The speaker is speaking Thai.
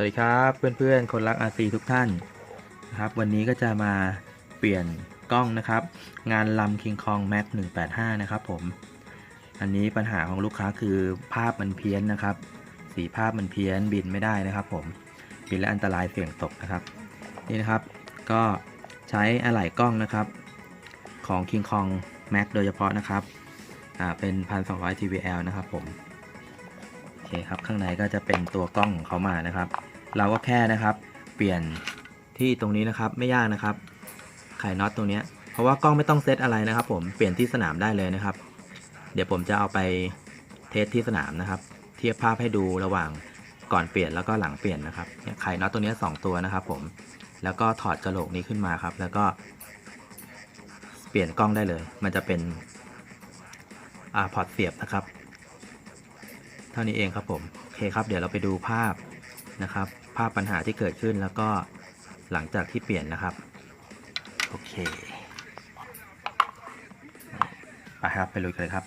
สวัสดีครับเพื่อนๆ คนรักอาซีทุกท่านนะครับ วันนี้ก็จะมาเปลี่ยนกล้องนะครับ งานลำ King Kong Max 185 นะครับผม อันนี้ปัญหาของลูกค้าคือภาพมันเพี้ยนนะครับ สีภาพมันเพี้ยนบินไม่ได้นะครับผม บินและอันตรายเสี่ยงตกนะครับ นี่นะครับก็ใช้อะไหล่กล้องนะครับ ของ King Kong Max โดยเฉพาะนะครับ อ่าเป็น 1200 TVL นะครับผม เคครับข้างในก็จะเป็นตัวกล้องของเขามานะครับ เราก็แค่นะครับ เปลี่ยนที่ตรงนี้นะครับไม่ยากนะครับไขน็อตตรงนี้เพราะว่ากล้องไม่ต้องเซตอะไรนะครับ ผมเปลี่ยนที่สนามได้เลยนะครับ เดี๋ยวผมจะเอาไปเทสที่สนามนะครับ เทียบภาพให้ดูระหว่างก่อนเปลี่ยนแล้วก็หลังเปลี่ยนนะครับเนี่ยไขน็อตตัวนี้ยสองตัวนะครับ ผมแล้วก็ถอดกระโหลกนี้ขึ้นมาครับ แล้วก็ เปลี่ยนกล้องได้เลย มันจะเป็นอ่าพอร์ตเสียบนะครับ ท่านี้เองครับผมโอเคครับ เดี๋ยวเราไปดูภาพนะครับ ภาพปัญหาที่เกิดขึ้นแล้วก็หลังจากที่เปลี่ยนนะครับ โอเคไปครับไปลุยกันเลยครับ